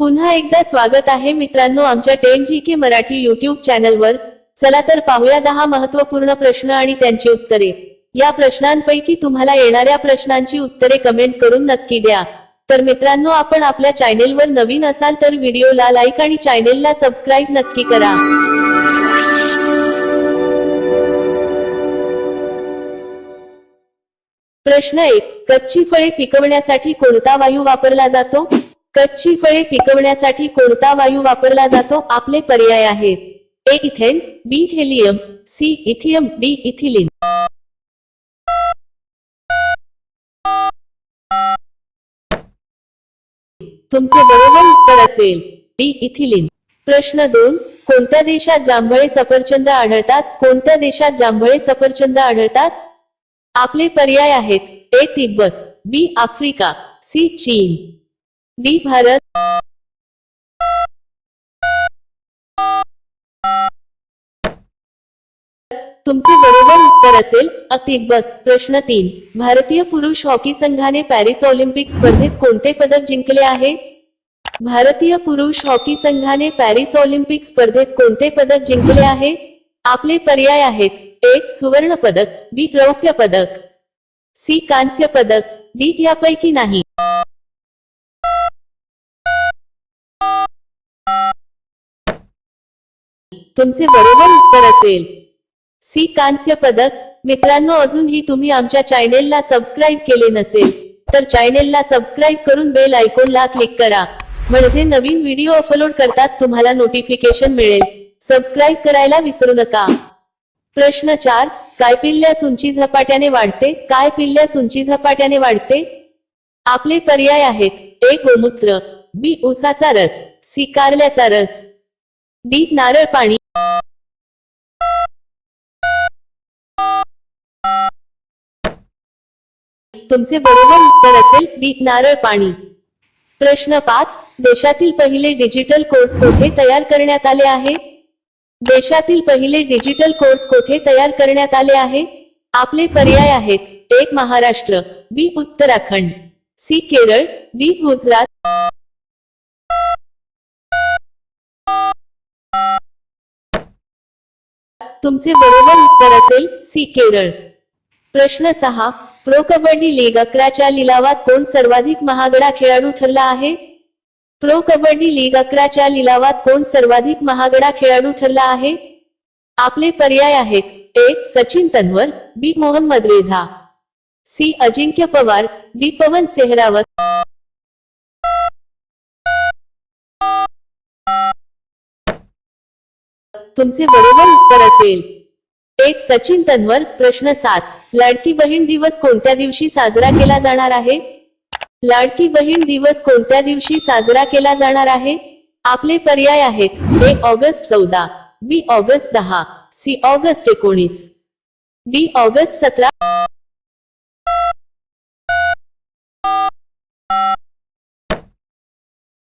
पुन्हा एकदा स्वागत आहे मित्रांनो आमच्या ten G K Marathi YouTube चॅनलवर. चला तर पाहूया दहा महत्त्वपूर्ण प्रश्न आणि त्यांची उत्तरे. या प्रश्नांपैकी तुम्हाला येणाऱ्या प्रश्नांची उत्तरे कमेंट करून नक्की द्या. तर मित्रांनो आपण आपल्या चॅनेलवर नवीन असाल तर व्हिडिओला लाईक आणि चॅनेलला सबस्क्राईब नक्की करा. प्रश्न एक कच्ची फळे पिकवण्यासाठी कोणता वायू वापरला जातो? कच्ची फळे पिकवण्यासाठी कोणता वायू वापरला जातो आपले पर्याय आहेत. A ethane B helium C इथियम D ethylene तुमचे बरोबर उत्तर असेल. डी इथिलिन प्रश्न दोन कोणत्या देशात जांभळे सफरचंद आढळतात? कोणत्या देशात जांभळे सफरचंद आढळतात? आपले पर्याय आहेत. A Tibet B Africa C चीन डी भारत. तुमचे बरोबर उत्तर असेल अ प्रश्न तीन. भारतीय पुरुष हॉकी संघाने पॅरिस ऑलिम्पिक स्पर्धेत कोणते पदक जिंकले आहे? भारतीय पुरुष हॉकी संघाने पॅरिस ऑलिम्पिक स्पर्धेत कोणते पदक जिंकले आहे? आपले पर्याय आहेत एक सुवर्ण पदक बी रौप्य पदक सी कांस्य पदक डी यापैकी नाही. तुमचे बरोबर उत्तर असेल. सी. कांस्य पदक. मित्रांनो अजूनही तुम्ही आमच्या चॅनेलला सबस्क्राईब केले नसेल तर चॅनेलला सबस्क्राईब करून बेल आयकॉनला क्लिक करा. म्हणजे नवीन व्हिडिओ अपलोड करताच तुम्हाला नोटिफिकेशन मिळेल. सबस्क्राईब करायला विसरू नका. प्रश्न चार. काय पिल्ल्यास उंची झपाट्याने वाढते? काय पिल्ल्यास उंची झपाट्याने वाढते? आपले पर्याय आहेत. ए. गोमूत्र. बी. उसाचा रस. सी. कारल्याचा रस. डी. नारळ पाणी. तुमचे बरोबर उत्तर असेल बी नारळ पाणी. प्रश्न पाच देशातील पहिले डिजिटल कोर्ट कोठे तयार करण्यात आले आहे? देशातील पहिले डिजिटल कोर्ट कोठे तयार करण्यात आले आहे? आपले पर्याय आहेत एक Maharashtra B Uttarakhand C Kerala D Gujarat. तुमचे बरोबर उत्तर असेल सी केरळ. प्रश्न सहा प्रो कबड्डी लीग अकराच्या लिलावात कोण सर्वाधिक महागडा खेळाडू ठरला आहे? प्रो कबड्डी लीग अकराच्या लिलावात कोण सर्वाधिक महागडा खेळाडू ठरला आहे? आपले पर्याय आहेत A Sachin Tanwar B Mohammad Reza C Ajinkya Pawar D Pawan Sehrawat. तुमचे बरोबर उत्तर असेल. एक सचिन तन्वर प्रश्न सात. लाडकी बहीण दिवस कोणत्या दिवशी साजरा केला जाणार आहे? लाडकी बहीण दिवस कोणत्या दिवशी साजरा केला जाणार आहे? आपले पर्याय आहेत. ए ऑगस्ट चौदा बी ऑगस्ट दहा सी ऑगस्ट एकोणीस. डी ऑगस्ट सतरा.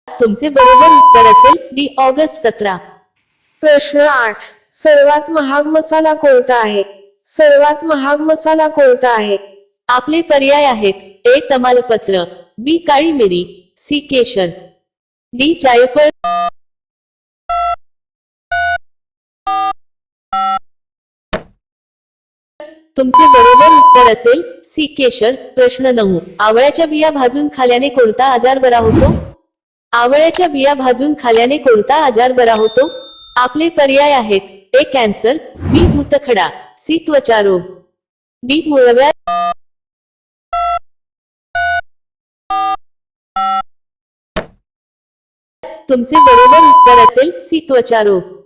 तुमचे बरोबर उत्तर असेल. डी ऑगस्ट सतरा. प्रश्न आठ. सर्वात महाग मसाला कोणता आहे? सर्वात महाग मसाला कोणता आहे? आपले पर्याय आहेत. ए. तमालपत्र. बी. काळी मिरी सी. केशर. डी. जायफळ. तुमचे बरोबर उत्तर असेल सी. केशर. प्रश्न नऊ. आवळ्याच्या बिया भाजून खाल्याने कोणता आजार बरा होतो? आवळ्याच्या बिया भाजून खाल्याने कोणता आजार बरा होतो? आपले पर्याय आहेत. A cancer. बी मूतखडा सी त्वचा रोग डी मुळव्या तुमचे बरोबर उत्तर असेल सी त्वचा रोग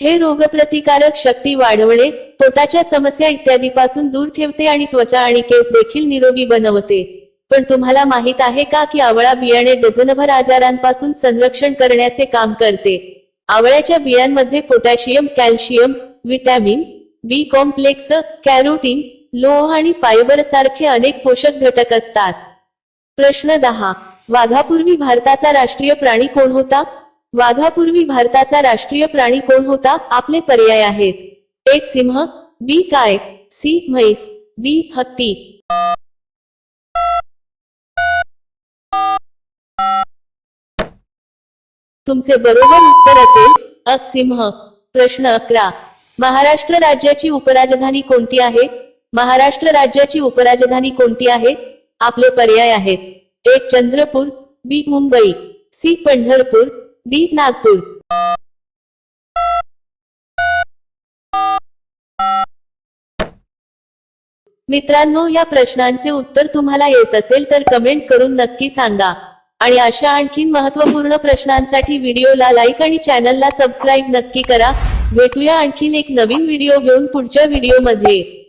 हे रोगप्रतिकारक शक्ती वाढवणे पोटाच्या समस्या इत्यादीपासून दूर ठेवते आणि त्वचा आणि केस देखील निरोगी बनवते. पण तुम्हाला माहीत आहे का की आवळा बियाणे डझनभर आजारांपासून संरक्षण करण्याचे काम करते? आवळ्याच्या बियांमध्ये potassium calcium vitamin B complex carotene लोह आणि फायबर सारखे अनेक पोषक घटक असतात. प्रश्न दहा. वाघापूर्वी भारताचा राष्ट्रीय प्राणी कोण होता? वाघापूर्वी भारताचा राष्ट्रीय प्राणी कोण होता? आपले पर्याय आहेत. एक सिंह बी काय सी म्हैस बी हत्ती. तुमचे बरोबर उत्तर असेल अक्सिंह. सिंह प्रश्न अकरा. महाराष्ट्र राज्याची उपराजधानी कोणती आहे? महाराष्ट्र राज्याची उपराजधानी कोणती आहे? आपले पर्याय आहेत. एक Chandrapur B Mumbai. C Pandharpur D Nagpur. मित्रांनो या प्रश्नांचे उत्तर तुम्हाला येत असेल तर कमेंट करून नक्की सांगा. आणि अशा आणखीन महत्त्वपूर्ण प्रश्नांसाठी व्हिडिओला लाईक आणि चॅनलला सबस्क्राईब नक्की करा. भेटूया आणखीन एक नवीन व्हिडिओ घेऊन पुढच्या व्हिडिओमध्ये.